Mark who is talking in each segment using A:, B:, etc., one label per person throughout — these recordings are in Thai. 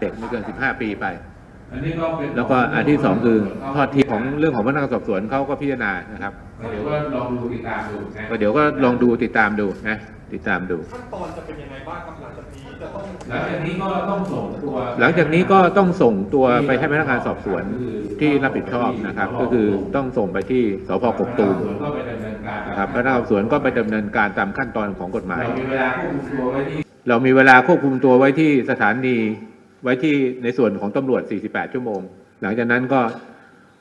A: เด็
B: กไม่เกิน 15 ปีไป
C: อันนี้ก็เป็น
B: แล้วก็อันที่สองคือทอดทิ้งของเรื่องของพนักงานสอบสวนเขาก็พิจารณานะครับ
C: เดี๋ยวก็ลองดูติดตามดูนะ
B: ก็เดี๋ยวก็ลองดูติดตามดูนะติดตามดู
D: ขั้นตอนจะเป็นยังไงบ้างครับหลังจากนี้จะต้อง
C: หลังจากนี้ก็ต้องส่งตัว
B: หลังจากนี้ก็ต้องส่งตัวไปให้พนักงานสอบสวนที่รับผิดชอบนะครับ ก็คือต้องส่งไปที่สพกกตูม
C: ก็ไปดำเนินการ
B: นะครับพนักงานสอบสวนก็ไปดำเนินการตามขั้นตอนของกฎหมาย
C: เรามีเวลาควบคุมตัวไว้ที่
B: เรามีเวลาควบคุมตัวไว้ที่สถานี ไว้ที่ในส่วนของตำรวจ 48 ชั่วโมง หลังจากนั้นก็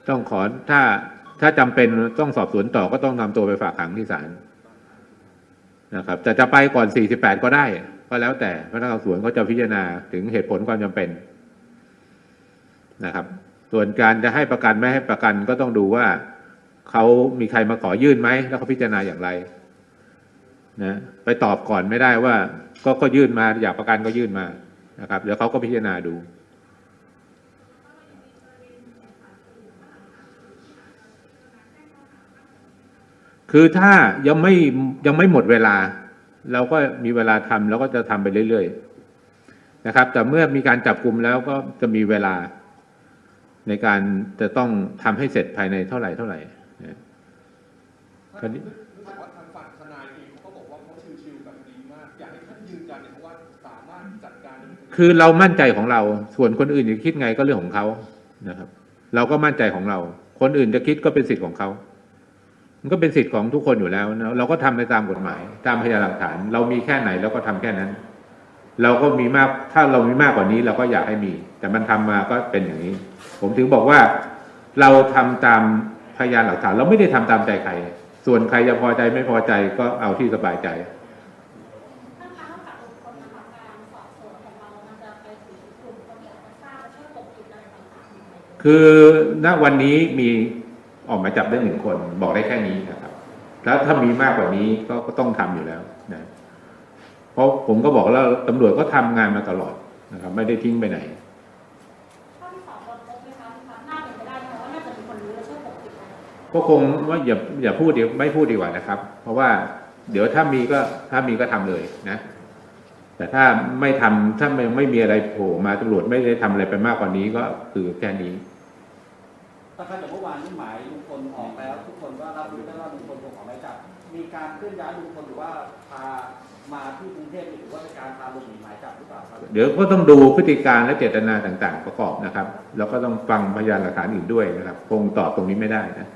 B: ต้องขอถ้าถ้าจำเป็นต้องสอบสวนต่อก็ต้องนำตัวไปฝากขังที่ศาลนะครับแต่จะไปก่อน 48 ก็ได้ ก็แล้วแต่พนักงานสอบสวนก็จะพิจารณาถึงเหตุผลความจำเป็นนะครับ ส่วนการจะให้ประกันไม่ให้ประกันก็ต้องดูว่าเขามีใครมาขอยื่นไหมแล้วเขาพิจารณาอย่างไรนะไปตอบก่อนไม่ได้ว่า ก็ก็ยื่นมาอยากประกันก็ยื่นมา นะครับเดี๋ยวเขาก็พิจารณาดู คือถ้ายังไม่ยังไม่หมดเวลา เราก็มีเวลาทำแล้วก็จะทำไปเรื่อยๆนะครับ แต่เมื่อมีการจับกลุ่มแล้วก็จะมีเวลาในการจะต้องทำให้เสร็จภายในเท่าไหร่เท่าไหร่นะคร
D: ท่านยืนยันเนี่ยเพราะว่าสามารถจัดการคื
B: อเรามั่นใจของเรา ส่วนคนอื่นจะคิดไงก็เรื่องของเขานะครับ เราก็มั่นใจของเรา คนอื่นจะคิดก็เป็นสิทธิ์ของเขา มันก็เป็นสิทธิ์ของทุกคนอยู่แล้วนะเราก็ทำไปตามกฎหมาย ตามพยานหลักฐาน เรามีแค่ไหนเราก็ทำแค่นั้น เราก็มีมากถ้าเรามีมากกว่านี้ เราก็อยากให้มี แต่มันทำมาก็เป็นอย่างนี้ ผมถึงบอกว่าเราทำตามพยานหลักฐาน เราไม่ได้ทำตามใจใครส่วนใครจะพอใจไม่พอใจก็เอาที่สบายใจ
E: คือ
B: ณวันนี้มีออกหมายจับได้หนึ่งคนบอกได้แค่นี้นะครับแล้วถ้ามีมากกว่านี้ก็ก็ต้องทำอยู่แล้วนะเพราะผมก็บอกแล้วตำรวจก็ทำงานมาตลอดนะครับ ไม่ได้ทิ้งไปไหน
E: ถ้าที่สอบคนพบไหมคะคะน่าเป็นไปได้ไหมว่าน่าจะมีคนรู้และช่วยปกปิดอะไร
B: ก็คงว่าอย่าอย่าพูดดีไม่พูดดีกว่านะครับ เพราะว่าเดี๋ยวถ้ามีก็ถ้ามีก็ทำเลยนะ แต่ถ้าไม่ทำถ้าไม่ไม่มีอะไรโผล่มาตำรวจไม่ได้ทำอะไรไปมากกว่านี้ก็คือแค่นี้
A: ถ้าจากเมื่อวานนี้หมายลุงพลออกแล้ว ทุกคนก็รับรู้ได้ว่าลุงพลถูกออกหมายจับมีการเคลื่อนย้ายลุงพลหรือว่าพามาที่กรุงเทพหรือว่าเป็นการพาหลบหนีหมายจับหรือเปล่าครับ
B: เดี๋ยวก็ต้องดูพฤติการและเจตนาต่าง ๆ ประกอบนะครับ แล้วก็ต้องฟังพยานหลักฐานอื่นด้วยนะครับ คงตอบตรงนี้ไม่ได้นะ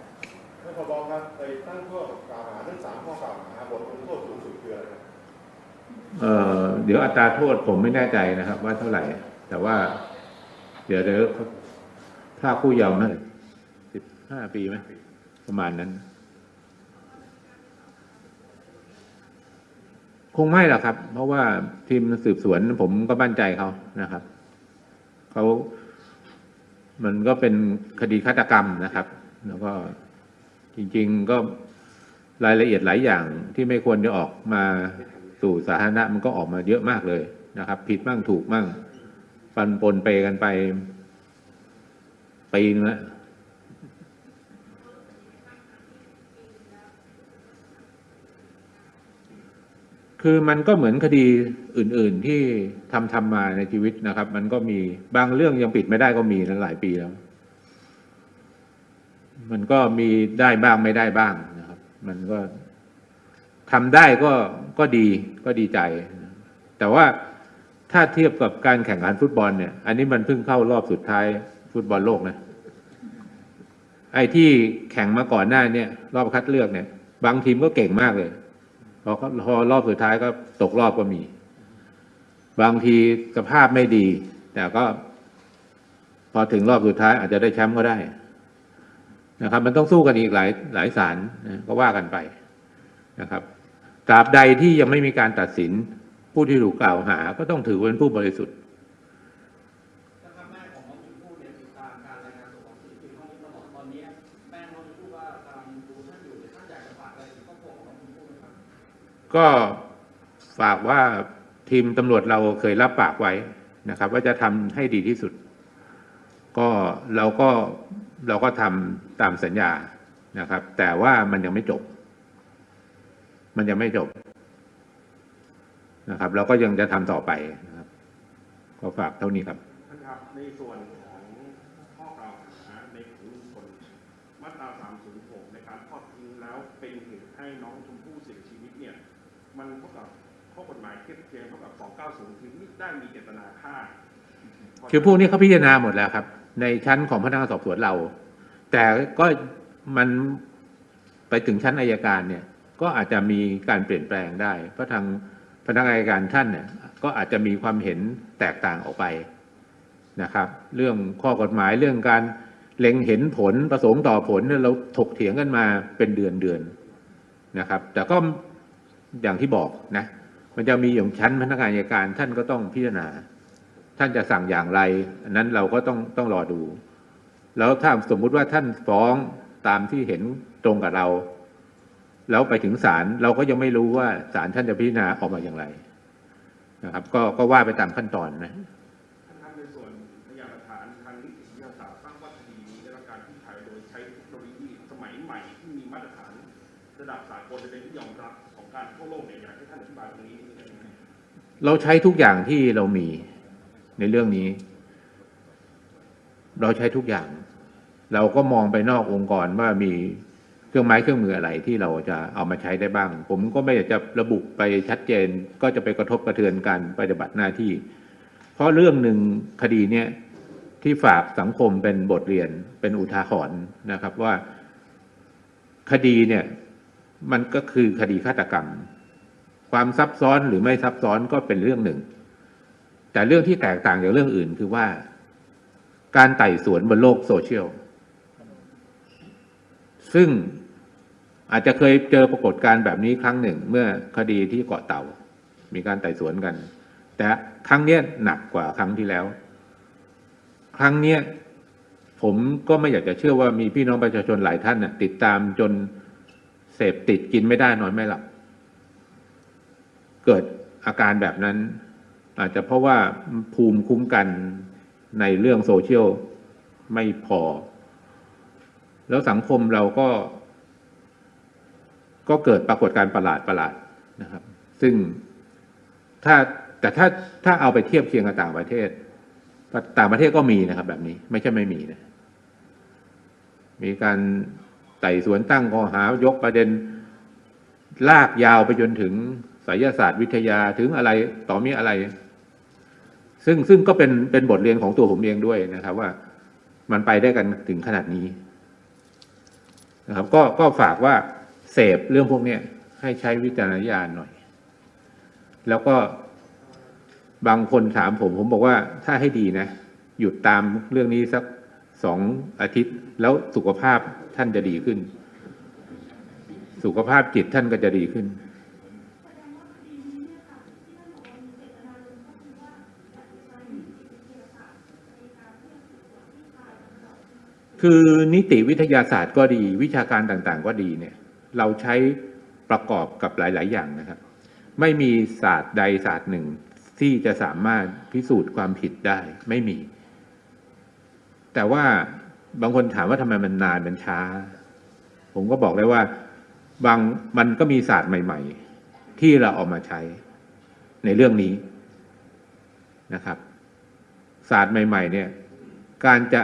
D: ท่านผบครับไปตั้งข้อกล่าวหาทั้งสามข้อกล่าวหาบทลงโทษสูงสุดคืออะไรครับ
B: เอ่อเดี๋ยวอัตราโทษผมไม่แน่ใจนะครับ ว่าเท่าไหร่ แต่ว่า เดี๋ยวเดี๋ยวถ้าคู่เยาว์นั่นสิบ ห้าปีไหมประมาณนั้น คงไม่หรอกครับ เพราะว่าทีมสืบสวนผมก็มั่นใจเขานะครับเขามันก็เป็นคดีฆาตกรรมนะครับ แล้วก็จริง ๆก็รายละเอียดหลายอย่างที่ไม่ควรจะออกมาสู่สาธารณะมันก็ออกมาเยอะมากเลยนะครับ ผิดบ้างถูกบ้างปันปนเปกันไปปีนึงแล้ว คือมันก็เหมือนคดีอื่น ๆที่ทำทำมาในชีวิตนะครับ มันก็มีบางเรื่องยังปิดไม่ได้ก็มีนะหลายปีแล้ว มันก็มีได้บ้างไม่ได้บ้างนะครับ มันก็ทำได้ก็ก็ดีก็ดีใจ แต่ว่าถ้าเทียบกับการแข่งขันฟุตบอลเนี่ย อันนี้มันเพิ่งเข้ารอบสุดท้ายฟุตบอลโลกนะไอ้ที่แข่งมาก่อนหน้าเนี่ยรอบคัดเลือกเนี่ย บางทีมก็เก่งมากเลย พอพอรอบสุดท้ายก็ตกรอบก็มี บางทีสภาพไม่ดี แต่ก็ พอถึงรอบสุดท้ายอาจจะได้แชมป์ก็ได้ นะครับ มันต้องสู้กันอีกหลายหลายศาลนะก็ว่ากันไปนะครับตราบใดที่ยังไม่มีการตัดสินผู้ที่ถูกกล่าวหา ก็ต้องถือเป็นผู้บริสุทธิ์
A: ก็ฝากว่า
B: ทีมตำรวจเราเคยรับปากไว้นะครับ ว่าจะทำให้ดีที่สุด ก็เราก็เราก็ทำตามสัญญานะครับ แต่ว่ามันยังไม่จบ มันยังไม่จบนะครับ เราก็ยังจะทำต่อไปนะครับ ก็ฝากเท่านี้ครับ
F: ท่านครับในส่วนของข้อกล่าวหาในของลุงพลมาตรา306ในการทอดทิ้งแล้วเป็นเหตุให้น้องชมพู่เสียชีวิตเนี่ย มันเท่ากับข้อกฎหมายเทียบเคียงเท่ากับ 290 คือไม่ได้มีเจตนาฆ่า
B: คือพวกนี้เขาพิจารณาหมดแล้วครับ ในชั้นของพนักงานสอบสวนเรา แต่ก็มันไปถึงชั้นอายการเนี่ย ก็อาจจะมีการเปลี่ยนแปลงได้ เพราะทางพนักงานอายการท่านเนี่ยก็อาจจะมีความเห็นแตกต่างออกไปนะครับ เรื่องข้อกฎหมายเรื่องการเล็งเห็นผลประสงค์ต่อผลเนี่ยเราถกเถียงกันมาเป็นเดือนเดือนนะครับ แต่ก็ อย่างที่บอกนะมันจะมีอย่างชั้นพนักงานอายการท่านก็ต้องพิจารณา ท่านจะสั่งอย่างไรอันนั้นเราก็ต้องต้องรอดู แล้วถ้าสมมุติว่าท่านฟ้องตามที่เห็นตรงกับเรา แล้วไปถึงศาลเราก็ยังไม่รู้ว่าศาลท่านจะพิจารณาออกมาอย่างไรนะครับ ก็ก็ว่าไปตามขั้นตอนนะ
F: ท่านครับในส่วนพยากฐานทางนิติวิทยาศาสตร์สร้างว่าคดีนี้ได้รับการที่ถ่ายโดยใช้เทคโนโลยีสมัยใหม่ที่มีมาตรฐานระดับสากลเป็นที่ยอมรับ การทั่วโลกเนี่ยอยากให้ท่านอธิบายตรงนี้นิดนึง
B: เราใช้ทุกอย่างที่เรามีในเรื่องนี้ เราใช้ทุกอย่าง เราก็มองไปนอกองค์กรว่ามีเครื่องไม้เครื่องมืออะไรที่เราจะเอามาใช้ได้บ้าง ผมก็ไม่อยากจะระบุไปชัดเจน ก็จะไปกระทบกระเทือนการปฏิบัติหน้าที่ เพราะเรื่องหนึ่งคดีเนี้ยที่ฝากสังคมเป็นบทเรียนเป็นอุทาหรณ์นะครับว่าคดีเนี่ย มันก็คือคดีฆาตกรรม ความซับซ้อนหรือไม่ซับซ้อนก็เป็นเรื่องหนึ่ง แต่เรื่องที่แตกต่างจากเรื่องอื่นคือว่า การไต่สวนบนโลกโซเชียล ซึ่งอาจจะเคยเจอปรากฏการณ์แบบนี้ครั้งหนึ่ง เมื่อคดีที่เกาะเต่า มีการไต่สวนกัน แต่ครั้งนี้หนักกว่าครั้งที่แล้ว ครั้งนี้ผมก็ไม่อยากจะเชื่อว่ามีพี่น้องประชาชนหลายท่านนะติดตามจน เสพติดกินไม่ได้นอนไม่หลับ เกิดอาการแบบนั้น อาจจะเพราะว่าภูมิคุ้มกันในเรื่องโซเชียลไม่พอ แล้วสังคมเราก็ ก็เกิดปรากฏการณ์ประหลาดประหลาดนะครับ ซึ่งถ้าแต่ถ้าถ้าเอาไปเทียบเคียงกับต่างประเทศ ต่างประเทศก็มีนะครับ แบบนี้ไม่ใช่ไม่มีนะมีการ ต่สวนตั้งข้อหายกประเด็น ลากยาวไปจนถึงไสยศาสตร์วิทยาถึงอะไรต่อมีอะไร ซึ่งซึ่งก็เป็นเป็นบทเรียนของตัวผมเองด้วยนะครับ ว่ามันไปได้กันถึงขนาดนี้นะครับก็ก็ฝากว่าเสพเรื่องพวกนี้ให้ใช้วิจารณญาณหน่อย แล้วก็บางคนถามผม ผมบอกว่าถ้าให้ดีนะ หยุดตามเรื่องนี้สัก สองอาทิตย์ แล้วสุขภาพท่านจะดีขึ้น สุขภาพจิตท่านก็จะดีขึ้น คือนิติวิทยาศาสตร์ก็ดี วิชาการต่างๆ ก็ดีเนี่ย เราใช้ประกอบกับหลาย ๆ อย่างนะครับ ไม่มีศาสตร์ใดศาสตร์หนึ่งที่จะสามารถพิสูจน์ความผิดได้ไม่มี แต่ว่าบางคนถามว่าทำไมมันนานมันช้า ผมก็บอกเลยว่า บางมันก็มีศาสตร์ใหม่ ๆ ที่เราเออกมาใช้ในเรื่องนี้นะครับ ศาสตร์ใหม่ ๆ เนี่ย การจะ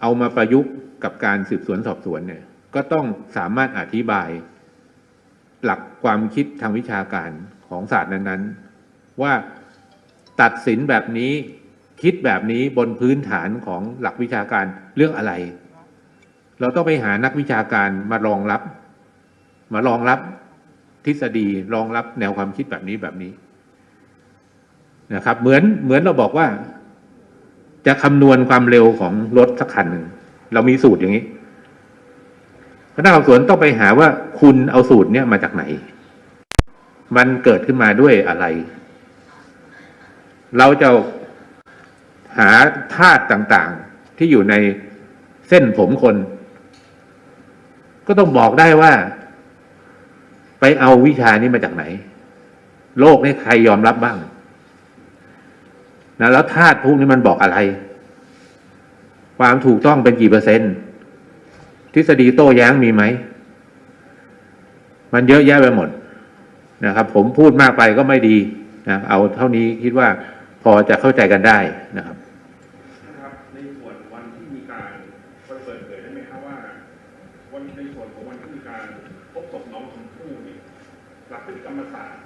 B: เอามาประยุกต์กับการสืบสวนสอบสวนเนี่ย ก็ต้องสามารถอธิบาย หลักความคิดทางวิชาการของศาสตร์นั้น ๆ ว่าตัดสินแบบนี้ คิดแบบนี้บนพื้นฐานของหลักวิชาการเรื่องอะไร เราต้องไปหานักวิชาการมารองรับ มารองรับทฤษฎีรองรับแนวความคิดแบบนี้แบบนี้นะครับ เหมือนเหมือนเราบอกว่า จะคำนวณความเร็วของรถสักคันหนึ่งเรามีสูตรอย่างนี้พนักงานสอบสวนต้องไปหาว่าคุณเอาสูตรเนี้ยมาจากไหน มันเกิดขึ้นมาด้วยอะไร เราจะ หาธาตุต่างๆ ที่อยู่ในเส้นผมคน ก็ต้องบอกได้ว่า ไปเอาวิชานี้มาจากไหน โลกนี้ใครยอมรับบ้างนะแล้วธาตุพวกนี้มันบอกอะไร ความถูกต้องเป็นกี่เปอร์เซ็นต์ ทฤษฎีโต้แย้งมีไหม มันเยอะแยะไปหมดนะครับ ผมพูดมากไปก็ไม่ดีนะเอาเท่านี้คิดว่า พอจะเข้าใจกันได้นะครับ
F: นะครับในส่วนวันที่มีการเปิดเผยได้ไหมครับว่า วันในส่วนของวันที่มีการพบศพน้องชมพู่เนี่ยหลักพฤติกรรมศาสตร์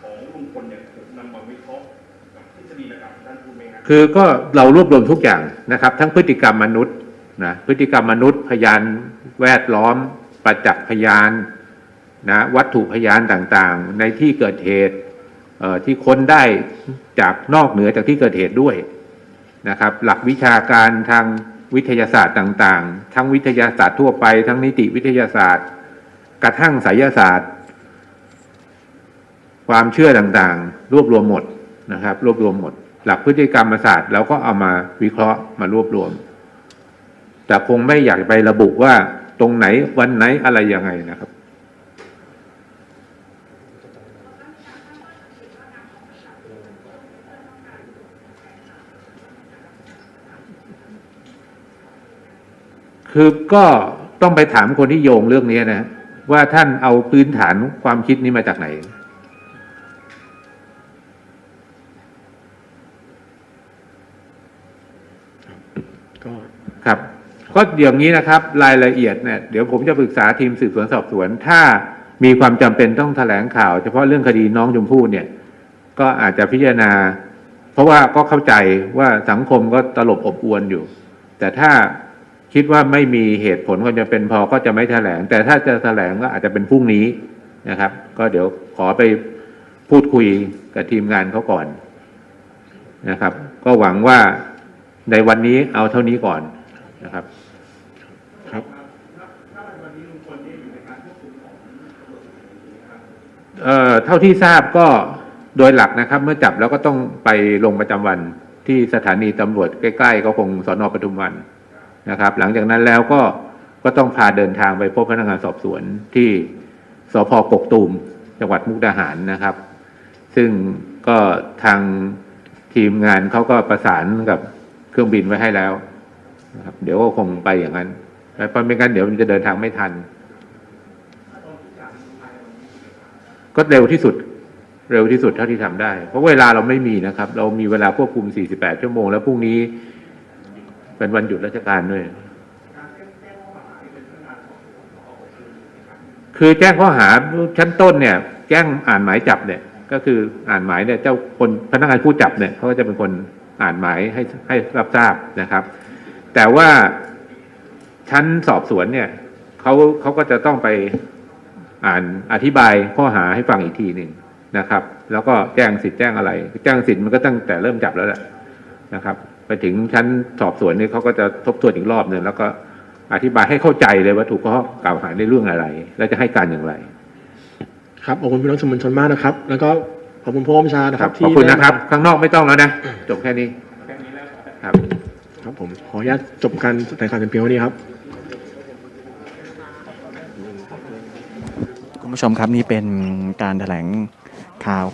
F: ของลุงพลเนี่ยถูกนำมาวิเคราะห์กับทฤษฎีระดับด้านพูดไหมครับ
B: คือก็เรารวบรวมทุกอย่างนะครับ ทั้งพฤติกรรมมนุษย์นะพฤติกรรมมนุษย์ พยานแวดล้อม ประจักษ์พยานนะวัตถุพยานต่างๆ ในที่เกิดเหตุเอ่อ ที่ค้นได้จากนอกเหนือจากที่เกิดเหตุด้วยนะครับ หลักวิชาการทางวิทยาศาสตร์ต่างๆ ทั้งวิทยาศาสตร์ทั่วไป ทั้งนิติวิทยาศาสตร์ กระทั่งไสยศาสตร์ ความเชื่อต่างๆ รวบรวมหมดนะครับ รวบรวมหมด หลักพฤติกรรมศาสตร์เราก็เอามาวิเคราะห์มารวบรวม แต่คงไม่อยากไประบุว่าตรงไหนวันไหนอะไรยังไงนะครับ คือก็ต้องไปถามคนที่โยงเรื่องนี้นะว่าท่านเอาพื้นฐานความคิดนี้มาจากไหน
G: ก็
B: ครับก็เดี๋ยวนี้นะครับ รายละเอียดเนี่ยเดี๋ยวผมจะปรึกษาทีมสืบสวนสอบสวน ถ้ามีความจำเป็นต้องแถลงข่าว เฉพาะเรื่องคดีน้องชมพู่เนี่ย ก็อาจจะพิจารณา เพราะว่าก็เข้าใจว่าสังคมก็ตลบอบอวนอยู่ แต่ถ้า คิดว่าไม่มีเหตุผลความจำเป็นพอก็จะไม่แถลง แต่ถ้าจะแถลงก็อาจจะเป็นพรุ่งนี้นะครับ ก็เดี๋ยวขอไปพูดคุยกับทีมงานเขาก่อนนะครับ ก็หวังว่าในวันนี้เอาเท่านี้ก่อนนะครับ
G: ครับ
B: เอ่อเท่าที่ทราบก็โดยหลักนะครับ เมื่อจับแล้วก็ต้องไปลงประจำวันที่สถานีตำรวจใกล้ๆ ก็คงสอนอปทุมวัน นะครับ หลังจากนั้นแล้วก็ก็ต้องพาเดินทางไปพบพนักงานสอบสวนที่สพกกตูมจังหวัดมุกดาหารนะครับ ซึ่งก็ทางทีมงานเขาก็ประสานกับเครื่องบินไว้ให้แล้วนะครับ เดี๋ยวก็คงไปอย่างนั้นเพราะไม่งั้นเดี๋ยวมันจะเดินทางไม่ทัน ก็เร็วที่สุด เร็วที่สุดเท่าที่ทำได้ เพราะเวลาเราไม่มีนะครับ เรามีเวลาควบคุม 48 ชั่วโมง แล้วพรุ่งนี้ เป็นวันหยุดราชการด้วย คือแจ้งข้อหาชั้นต้นเนี่ย แจ้งอ่านหมายจับเนี่ย ก็คืออ่านหมายเนี่ย เจ้าคนพนักงานผู้จับเนี่ยเขาก็จะเป็นคนอ่านหมายให้ให้รับทราบนะครับ แต่ว่าชั้นสอบสวนเนี่ยเขาเขาก็จะต้องไปอ่านอธิบายข้อหาให้ฟังอีกทีหนึ่งนะครับ แล้วก็แจ้งสิทธิ์แจ้งอะไร แจ้งสิทธิ์มันก็ตั้งแต่เริ่มจับแล้วแหละนะครับ ถึงชั้นสอบสวนนี่เขาก็จะทบทวนอีกรอบหนึ่งแล้วก็อธิบายให้เข้าใจเลยว่าถูกข้อกล่าวหาในเรื่องอะไร และจะให้การอย่างไร
G: ครับขอบคุณพี่น้องสื่อมวลชนมากนะครับ แล้วก็ขอบคุณพ่อมชานะ
B: ค
G: ค
B: รั
G: รั
B: บบขอบคุณนะครับข้างนอกไม่ต้องแล้วนะจบแค่นี้ครับ
G: ครับผมขออนุญาตจบการแถลงข่าวเป็นเพียงเท่านี้ครับ
H: คุณผู้ชมครับนี่เป็นการแถลงข่าว